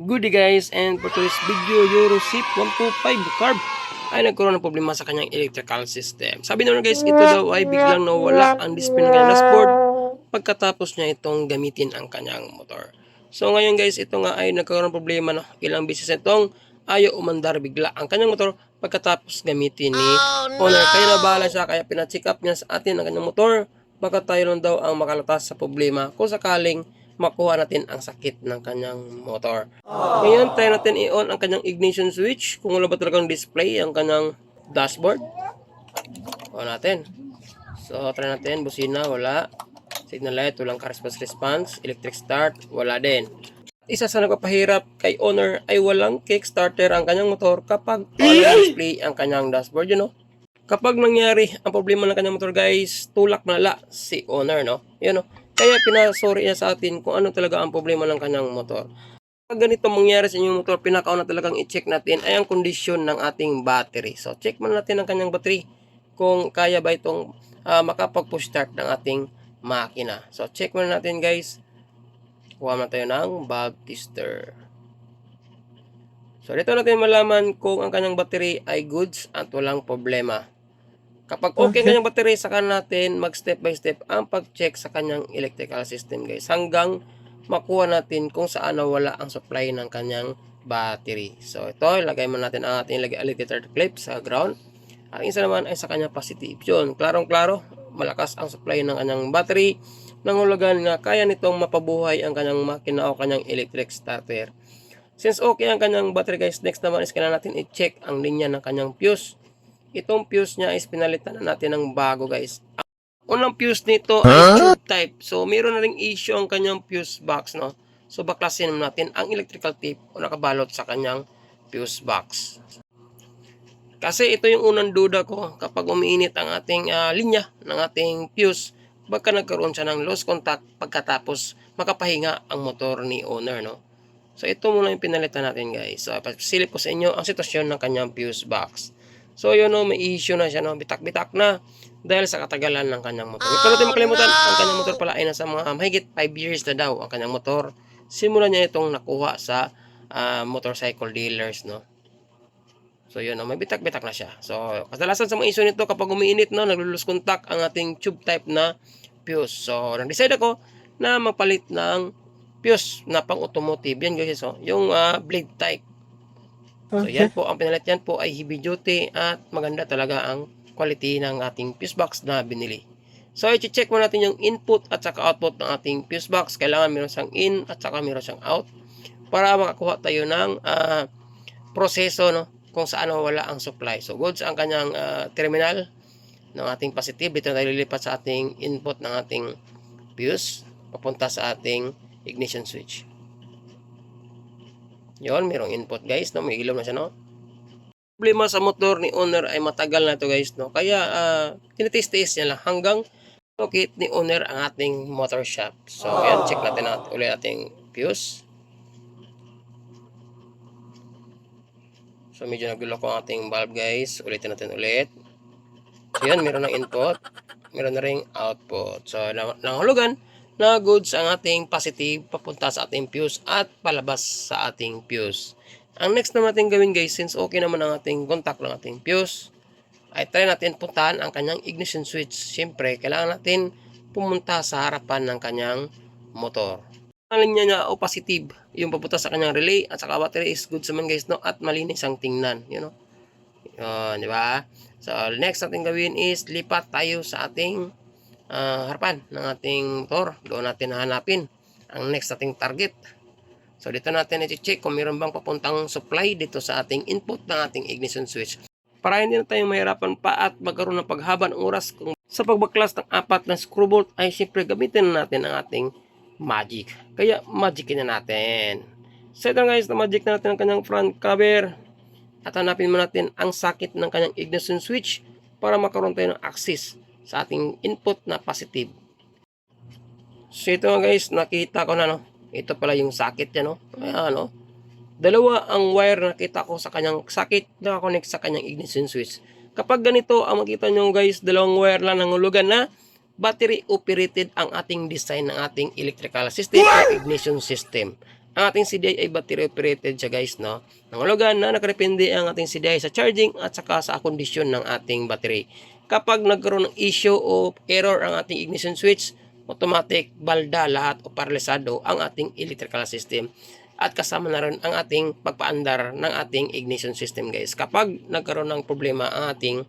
Good day guys, and for today's video, Euro SIP 125 carb ay nagkaroon ng problema sa kanyang electrical system. Sabi naman guys, ito daw ay biglang nawala ang display ng kanyang dashboard pagkatapos niya itong gamitin ang kanyang motor. So ngayon guys, ito nga ay nagkaroon ng problema no. Ilang beses itong ayaw umandar bigla ang kanyang motor pagkatapos gamitin ni owner. Kaya nabahala siya, kaya pina-check up niya sa atin ang kanyang motor. Baka tayo lang daw ang makalatas sa problema kung sakaling makuha natin ang sakit ng kanyang motor. Ngayon, try natin i-on ang kanyang ignition switch. Kung wala ba talagang display ang kanyang dashboard. On natin. So, try natin. Busina, wala. Signal light, walang response response. Electric start, wala din. Isa sa nagpapahirap kay owner ay walang kickstarter ang kanyang motor kapag wala display ang kanyang dashboard, you know. Kapag nangyari ang problema ng kanyang motor guys, tulak malala si owner, no? Yun, no? Kaya pinasori niya sa atin kung ano talaga ang problema ng kanyang motor. Pag ganito mangyari sa inyong motor, pinakauna talagang i-check natin ay ang kondisyon ng ating battery. So, check muna natin ang kanyang battery kung kaya ba itong ah, makapag-push start ng ating makina. So, check muna natin guys. Kuha na tayo ng bulb tester. So, dito natin malaman kung ang kanyang battery ay goods at walang problema. Kapag okay ang kanyang battery, saka natin mag step by step ang pag-check sa kanyang electrical system guys. Hanggang makuha natin kung saan nawala ang supply ng kanyang battery. So ito, ilagay mo natin ang ating lagay alligator clip sa ground. Ang isa naman ay sa kanyang positive. Yun, klarong-klaro, malakas ang supply ng kanyang battery. Nangulagan nga kaya nitong mapabuhay ang kanyang makina o kanyang electric starter. Since okay ang kanyang battery guys, next naman is kailangan natin i-check ang linya ng kanyang fuse itong fuse niya is pinalitan na natin ng bago guys. Ang unang fuse nito ay tube type. So, meron na ring issue ang kanyang fuse box, no? So, baklasin natin ang electrical tape o nakabalot sa kanyang fuse box. Kasi ito yung unang duda ko kapag umiinit ang ating ah, linya ng ating fuse, baka nagkaroon siya ng lost contact pagkatapos makapahinga ang motor ni owner, no? So, ito muna yung pinalitan natin, guys. So, pasilip ko sa inyo ang sitwasyon ng kanyang fuse box. So yun no, may issue na siya no, bitak-bitak na dahil sa katagalan ng kanyang motor. Ito natin makalimutan, ang kanyang motor pala ay nasa mga mahigit 5 years na daw ang kanyang motor. Simula niya itong nakuha sa ah, motorcycle dealers no. So yun no, may bitak-bitak na siya. So kadalasan sa mga issue nito kapag umiinit no, naglulus contact ang ating tube type na fuse. So nag-decide ako na mapalit ng fuse na pang automotive. Yan guys, so, yung ah, blade type. So yan po, ang pinalit yan po ay heavy duty at maganda talaga ang quality ng ating fuse box na binili. So i-check mo natin yung input at saka output ng ating fuse box. Kailangan meron siyang in at saka meron siyang out para makakuha tayo ng ah, proseso no kung saan wala ang supply. So goods ang kanyang ah, terminal ng ating positive. Dito na lilipat sa ating input ng ating fuse papunta sa ating ignition switch. Yon, merong input guys, no? May ilaw na siya, no? Problema sa motor ni owner ay matagal na to guys, no? Kaya, uh, tinitest-test niya lang hanggang locate ni owner ang ating motor shop. So, yan, check natin natin ulit ating fuse. So, medyo nagluloko ang ating bulb guys. Ulitin natin ulit. So, yan, meron ng input. Meron na ring output. So, nang- nangahulugan, na goods ang ating positive papunta sa ating fuse at palabas sa ating fuse. Ang next na natin gawin guys, since okay naman ang ating contact ng ating fuse, ay try natin puntahan ang kanyang ignition switch. Siyempre, kailangan natin pumunta sa harapan ng kanyang motor. Ang linya niya o positive, yung papunta sa kanyang relay at saka battery is good naman guys, no? At malinis ang tingnan, you know? Yun, di ba? So, next natin gawin is lipat tayo sa ating ah, harapan ng ating motor. Doon natin hahanapin ang next nating target. So dito natin i-check kung mayroon bang papuntang supply dito sa ating input ng ating ignition switch. Para hindi na tayo mahirapan pa at magkaroon ng paghaba ng oras kung sa pagbaklas ng apat na screw bolt ay siyempre gamitin na natin ang ating magic. Kaya magicin na natin. So ito guys, na magic na natin ang kanyang front cover at hanapin mo natin ang sakit ng kanyang ignition switch para makaroon tayo ng access sa ating input na positive. So ito nga guys, nakita ko na no. Ito pala yung sakit niya no. Ayan no. Dalawa ang wire na nakita ko sa kanyang sakit na connect sa kanyang ignition switch. Kapag ganito ang makita nyo guys, dalawang wire lang nangulugan na battery operated ang ating design ng ating electrical system o ignition system. Ang ating CDI ay battery operated siya guys, no? Nangulugan na nakadepende ang ating CDI sa charging at saka sa kondisyon ng ating battery. Kapag nagkaroon ng issue o error ang ating ignition switch, automatic, balda, lahat o paralisado ang ating electrical system. At kasama na rin ang ating pagpaandar ng ating ignition system guys. Kapag nagkaroon ng problema ang ating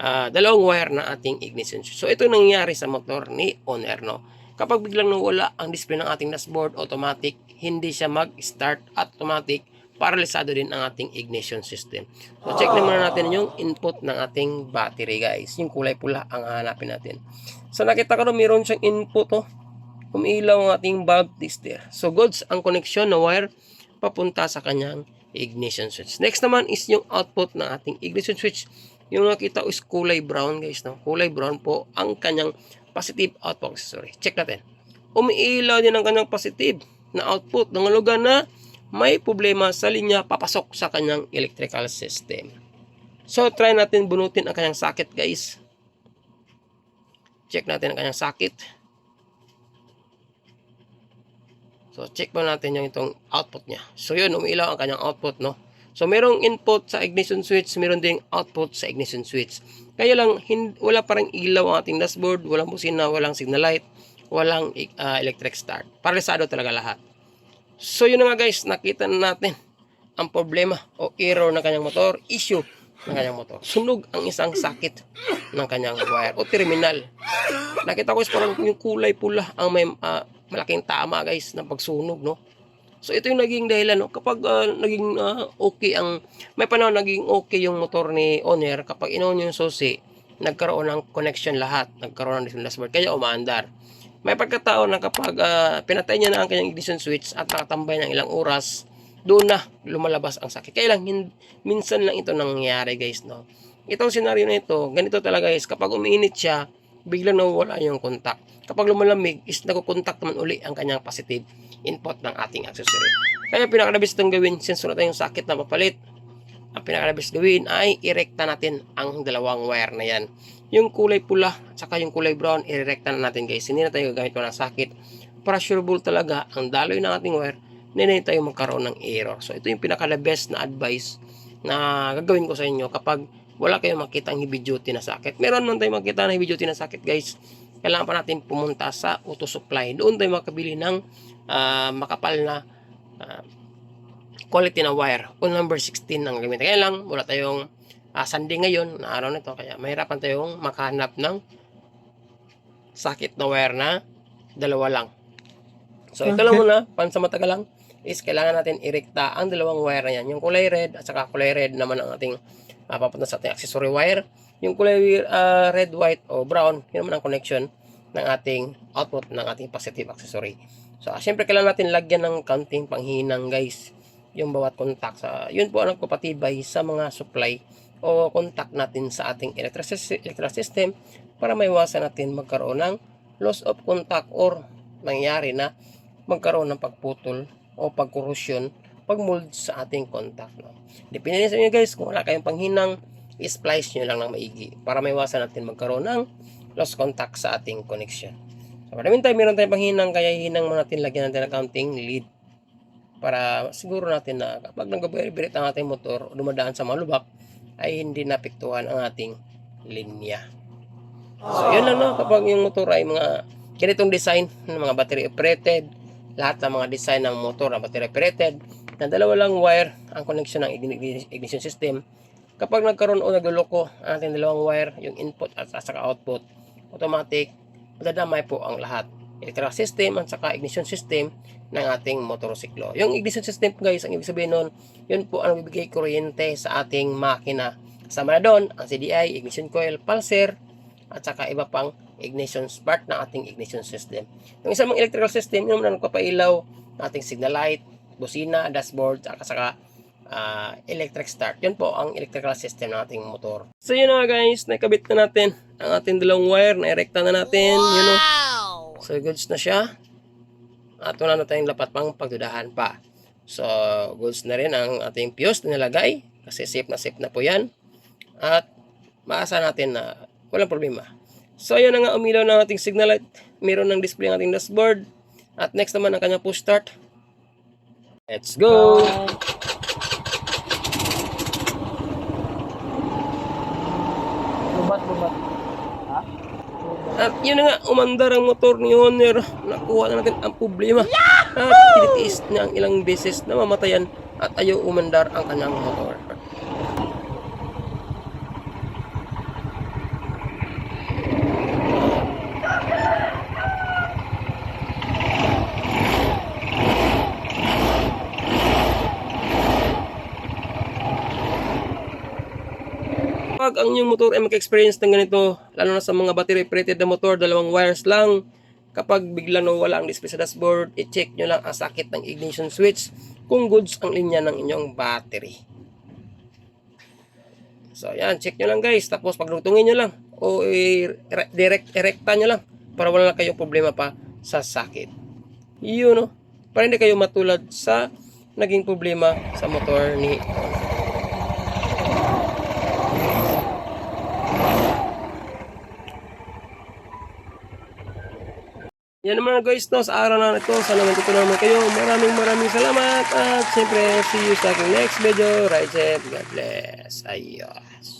ah, dalawang wire na ating ignition switch. So ito nangyari sa motor ni Honor no. Kapag biglang nawala ang display ng ating dashboard, automatic hindi siya mag-start at automatic paralisado din ang ating ignition system. So check naman natin yung input ng ating battery guys. Yung kulay pula ang hanapin natin. So nakita ko na mayroon siyang input oh. Umilaw ang ating bulb tester. So goods ang connection na wire papunta sa kanyang ignition switch. Next naman is yung output ng ating ignition switch. Yung nakita ko is kulay brown guys. No? Kulay brown po ang kanyang positive output accessory. Check natin. Umiilaw din ang kanyang positive na output. Nangalugan na may problema sa linya papasok sa kanyang electrical system. So try natin bunutin ang kanyang socket guys. Check natin ang kanyang socket. So, check mo natin yung itong output niya. So, yun, umilaw ang kanyang output, no? So, merong input sa ignition switch, meron ding output sa ignition switch. Kaya lang, wala parang ilaw ang ating dashboard, walang busina, walang signal light, walang uh, electric start. Paralisado talaga lahat. So, yun na nga guys, nakita na natin ang problema o error ng kanyang motor, issue ng kanyang motor. Sunog ang isang sakit ng kanyang wire o terminal. Nakita ko is parang yung kulay pula ang may ah, malaking tama guys ng pagsunog no. So ito yung naging dahilan no kapag ah, naging ah, okay ang may panahon naging okay yung motor ni owner kapag inon yung susi nagkaroon ng connection lahat, nagkaroon ng dashboard kaya umaandar. May pagkataon na kapag ah, pinatay niya na ang kanyang ignition switch at nakatambay ng ilang oras, doon na lumalabas ang sakit. Kaya lang, minsan lang ito nangyayari guys, no? Itong senaryo na ito, ganito talaga guys, kapag umiinit siya, biglang nawawala yung contact. Kapag lumalamig, is nagko-contact naman uli ang kanyang positive input ng ating accessory. Kaya pinakalabis itong gawin, since wala tayong sakit na papalit, ang pinakalabis gawin ay irekta natin ang dalawang wire na yan. Yung kulay pula at saka yung kulay brown, irekta na natin guys. Hindi na tayo gagamit ko ng sakit. Para sureable talaga ang daloy ng ating wire, hindi na tayo magkaroon ng error. So ito yung pinaka-best na advice na gagawin ko sa inyo kapag wala kayong makita ang heavy duty na sakit. Meron man tayong makita ng heavy duty na sakit guys. Kailangan pa natin pumunta sa auto supply. Doon tayo makabili ng ah, makapal na ah, quality na wire. O number 16 ang gamitin. Kaya lang, wala tayong uh, Sunday ngayon na araw nito. Kaya mahirapan tayong makahanap ng sakit na wire na dalawa lang. So ito lang muna, pansamataga lang is kailangan natin irekta ang dalawang wire na yan. Yung kulay red at saka kulay red naman ang ating uh, papunta sa ating accessory wire. Yung kulay uh, red, white o brown, yun naman ang connection ng ating output ng ating positive accessory. So, syempre kailangan natin lagyan ng counting panghinang guys yung bawat contact. Sa, yun po ang nagpapatibay sa mga supply o contact natin sa ating electric, sys- electric system para maiwasan natin magkaroon ng loss of contact or mangyari na magkaroon ng pagputol o pagkorosyon pagmold sa ating contact. No? Depende sa inyo guys, kung wala kayong panghinang, i-splice nyo lang ng maigi para maiwasan natin magkaroon ng lost contact sa ating connection. So, maraming tayo, meron tayong panghinang, kaya hinang natin lagyan natin ng counting lead para siguro natin na kapag nag-vibrate ang ating motor o dumadaan sa mga lubak, ay hindi napiktuhan ang ating linya. So, yun lang no, kapag yung motor ay mga ganitong design ng mga battery operated, lahat ng mga design ng motor na battery operated, na dalawa lang wire ang connection ng igni- ignition system. Kapag nagkaroon o nagluloko ang ating dalawang wire, yung input at saka output, automatic, madadamay po ang lahat. Electrical system at saka ignition system ng ating motorsiklo. Yung ignition system guys, ang ibig sabihin nun, yun po ang bibigay kuryente sa ating makina. Kasama na doon ang CDI, ignition coil, pulser, at saka iba pang ignition part ng ating ignition system. Yung isang mga electrical system, yun naman nagpapailaw ng ating signal light, busina, dashboard, at saka ah, electric start. Yun po ang electrical system ng ating motor. So yun na nga guys, nakabit na natin ang ating dalawang wire, na-erecta na natin, you know. So goods na siya. At wala na tayong dapat pang pagdudahan pa. So goods na rin ang ating fuse na nilagay kasi safe na safe na po yan. At maasa natin na walang problema. So ayan na nga umilaw ng ating signal light. Meron ng display ang ating dashboard. At next naman ang kanyang push start. Let's go! Lubat, At yun na nga, umandar ang motor ni Honor. Nakuha na natin ang problema. At tinitiis niya ang ilang beses na mamatayan at ayaw umandar ang kanyang motor. Pag ang inyong motor ay maka-experience ng ganito, lalo na sa mga battery operated na motor, dalawang wires lang, kapag biglang nawala ang display sa dashboard, i-check nyo lang ang sakit ng ignition switch kung goods ang linya ng inyong battery. So, yan, check nyo lang guys. Tapos, paglutungin nyo lang o i-direct, erekta nyo lang para wala na kayong problema pa sa sakit. Yun, no? Para hindi kayo matulad sa naging problema sa motor ni Yan naman guys, no, sa araw na ito, sana matutunan naman kayo. Maraming maraming salamat at siyempre, see you sa next video. Right, God bless. Ayos.